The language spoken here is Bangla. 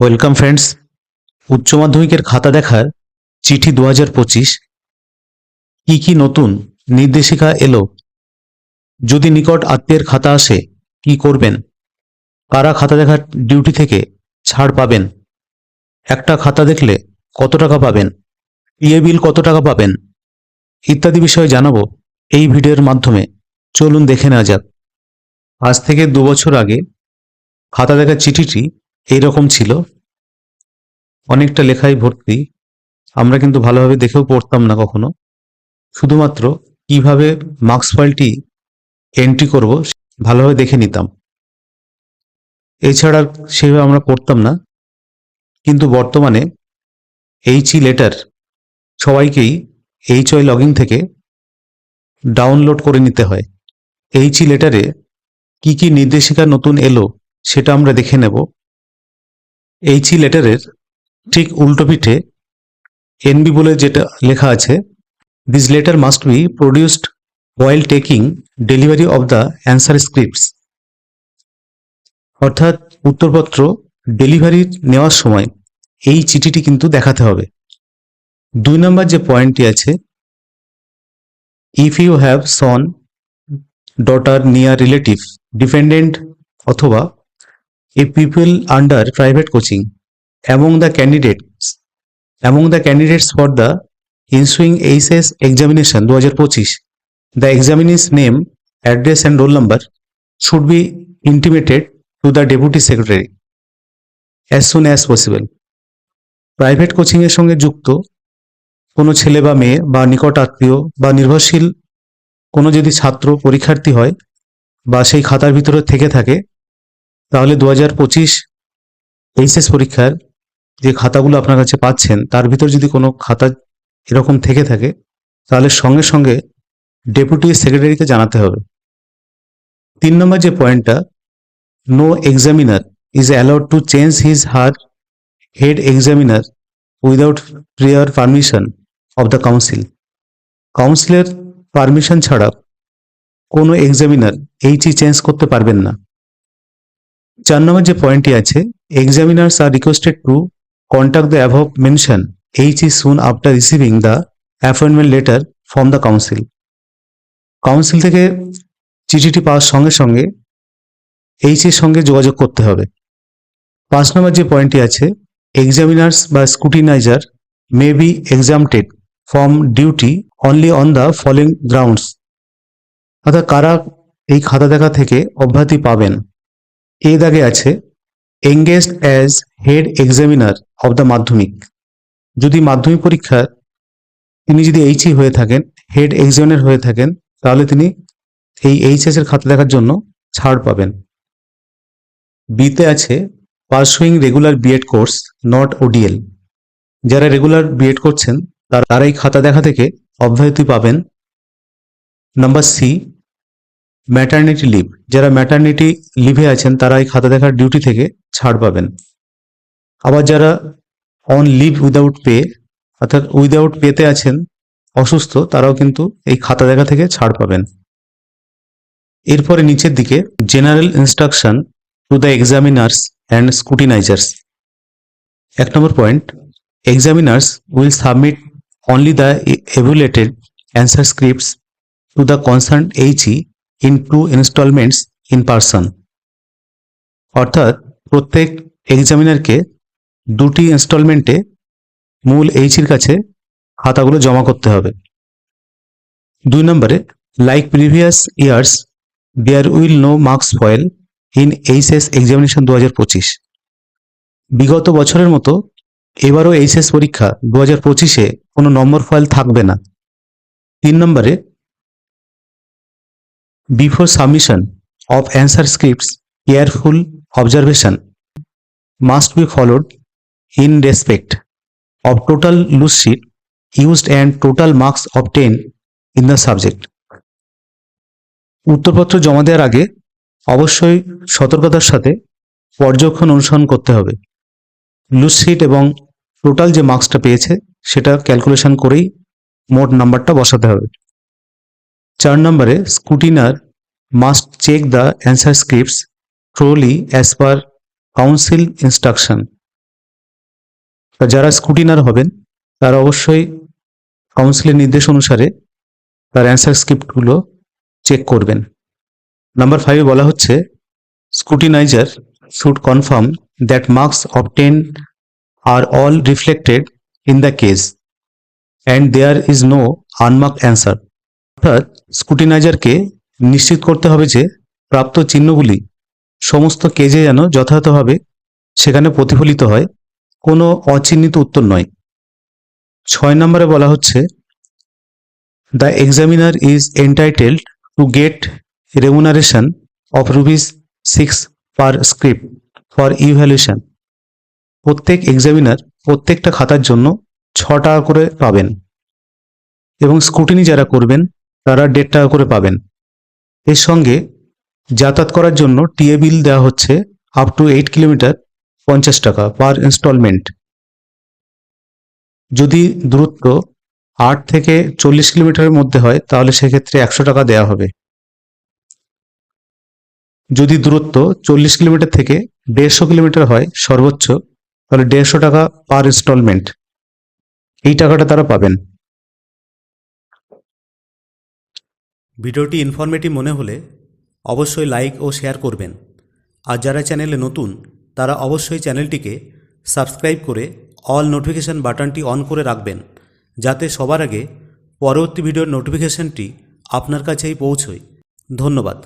ওয়েলকাম ফ্রেন্ডস উচ্চ মাধ্যমিকের খাতা দেখার চিঠি দু হাজার পঁচিশ। কি কি নতুন নির্দেশিকা এলো? যদি নিকট আত্মীয়ের খাতা আসে, কি করবেন? কারা খাতা দেখার ডিউটি থেকে ছাড় পাবেন? একটা খাতা দেখলে কত টাকা পাবেন? ইয়ে বিল কত টাকা পাবেন? ইত্যাদি বিষয়ে জানাব এই ভিডিওর মাধ্যমে। চলুন দেখে নেওয়া যাক। আজ থেকে দু বছর আগে খাতা দেখার চিঠিটি এইরকম ছিল। অনেকটা লেখায় ভর্তি। আমরা কিন্তু ভালোভাবে দেখেও পড়তাম না কখনো। শুধুমাত্র কীভাবে মার্কস ফাইলটি এন্ট্রি করব ভালোভাবে দেখে নিতাম। এছাড়া সেভাবে আমরা পড়তাম না। কিন্তু বর্তমানে এইচই লেটার সবাইকেই এইচ ওয়াই লগইন থেকে ডাউনলোড করে নিতে হয়। এইচই লেটারে কি কি নির্দেশিকা নতুন এলো সেটা আমরা দেখে নেব। এইচই লেটারের ঠিক উল্টো পিঠে এনবি বলে যেটা লেখা আছে this letter must be produced while taking delivery of the answer scripts অর্থাৎ উত্তরপত্র ডেলিভারি নেওয়ার সময় এই চিঠিটি কিন্তু দেখাতে হবে। দুই নম্বর যে পয়েন্টটি আছে if you have son daughter near relative dependent অথবা a people under private coaching among the candidates among the candidates for the ensuing HS examination 2025 the examinee's name address and roll number should be intimated to the deputy secretary as soon as possible private coaching এর সঙ্গে যুক্ত কোনো ছেলে বা মেয়ে বা নিকট আত্মীয় বা নির্ভরশীল কোনো যদি ছাত্র পরীক্ষার্থী হয় বা সেই খাতার ভিতরে থেকে থাকে তাহলে দু হাজার পঁচিশ এইচএস পরীক্ষার যে খাতাগুলো আপনার কাছে পাচ্ছেন, তার ভিতর যদি কোনো খাতা এরকম থেকে থাকে, তাহলে সঙ্গে সঙ্গে ডেপুটি সেক্রেটারিকে জানাতে হবে। তিন নম্বর যে পয়েন্টটা no examiner is allowed to change his her head examiner without prior permission of the council কাউন্সিলের পারমিশন ছাড়া কোনো এক্সামিনার এইচই চেঞ্জ করতে পারবেন না। চার নম্বর যে পয়েন্টটি আছে examiners are requested to contact the above mention H is soon after receiving the appointment letter from the council council থেকে চিঠিটি পাওয়ার সঙ্গে সঙ্গে এইচ এর সঙ্গে যোগাযোগ করতে হবে। পাঁচ নম্বর যে পয়েন্টটি আছে এক্সামিনার্স বা scrutiniser may be exempted from duty only on the following grounds অর্থাৎ কারা এই খাতা দেখা থেকে অব্যাহতি পাবেন? এই দাগে আছে engaged as head examiner of the মাধ্যমিক। যদি মাধ্যমিক পরীক্ষার তিনি যদি এইচই হয়ে থাকেন হেড এক্সামিনার হয়ে থাকেন, তাহলে তিনি এই এইচএস এর খাতা দেখার জন্য ছাড় পাবেন। বিতে আছে pursuing regular BEd course not ODL যারা রেগুলার বিএড করছেন, তারা তারা এই খাতা দেখা থেকে অব্যাহতি পাবেন। নাম্বার সি ম্যাটার্নিটি লিভ যারা ম্যাটার্নিটি লিভে আছেন তারা এই খাতা দেখার ডিউটি থেকে ছাড় পাবেন। আবার যারা অন লিভ উইদাউট পে অর্থাৎ উইদাউট পেতে আছেন, অসুস্থ, তারাও কিন্তু এই খাতা দেখা থেকে ছাড় পাবেন। এরপরে নিচের দিকে general instruction to the examiners and scrutinisers এক নম্বর point examiners will submit only the evaluated answer scripts to the concern H E in two instalments in person অর্থাৎ প্রত্যেক এক্সামিনারকে দুটি ইনস্টলমেন্টে মূল এইচির কাছে খাতাগুলো জমা করতে হবে। দুই নম্বরে like previous years there will no marks foil in H S examination দু হাজার পঁচিশ। বিগত বছরের মতো এবারও এইচএস পরীক্ষা দু হাজার পঁচিশে কোনো নম্বর ফয়েল থাকবে না। তিন নম্বরে Before submission of answer scripts, careful observation must be followed in respect of total loose sheet used and total marks obtained in the subject. উত্তরপত্র জমা দেওয়ার আগে অবশ্যই সতর্কতার সাথে পর্যবেক্ষণ অনুসরণ করতে হবে লুজ শিট এবং টোটাল যে মার্কসটা পেয়েছে সেটা ক্যালকুলেশন করেই মোট নাম্বারটা বসাতে হবে চার নম্বরে scrutineer must check the answer scripts trolley as per council instruction যারা স্কুটিনার হবেন, তারা অবশ্যই কাউন্সিলের নির্দেশ অনুসারে তার অ্যান্সার স্ক্রিপ্টগুলো চেক করবেন। নাম্বার ফাইভে বলা হচ্ছে scrutiniser should confirm that marks obtain are all reflected in the case and there is no unmark answer অর্থাৎ স্কুটিনাইজারকে নিশ্চিত করতে হবে যে প্রাপ্ত চিহ্নগুলি সমস্ত কেজে যেন যথাযথভাবে সেখানে প্রতিফলিত হয়, কোনো অচিহ্নিত উত্তর নয়। ছয় নম্বরে বলা হচ্ছে the examiner is entitled to get remuneration of rupees six per script for evaluation প্রত্যেক এক্সামিনার প্রত্যেকটা খাতার জন্য ছ টাকা করে পাবেন এবং স্কুটিনি যারা করবেন তারা দেড় টাকা করে পাবেন। এর সঙ্গে যাতায়াত করার জন্য টিএ বিল দেওয়া হচ্ছে আপ টু এইট কিলোমিটার পঞ্চাশ টাকা পার ইনস্টলমেন্ট যদি দূরত্ব আট থেকে চল্লিশ কিলোমিটারের মধ্যে হয়, তাহলে সেক্ষেত্রে একশো টাকা দেওয়া হবে। যদি দূরত্ব চল্লিশ কিলোমিটার থেকে দেড়শো কিলোমিটার হয়, সর্বোচ্চ, তাহলে দেড়শো টাকা পার ইনস্টলমেন্ট এই টাকাটা তারা পাবেন। ভিডিওটি ইনফরমেটিভ মনে হলে অবশ্যই লাইক ও শেয়ার করবেন। আর যারা চ্যানেলে নতুন, তারা অবশ্যই চ্যানেলটিকে সাবস্ক্রাইব করে অল নোটিফিকেশান বাটনটি অন করে রাখবেন, যাতে সবার আগে পরবর্তী ভিডিওর নোটিফিকেশানটি আপনার কাছেই পৌঁছয়। ধন্যবাদ।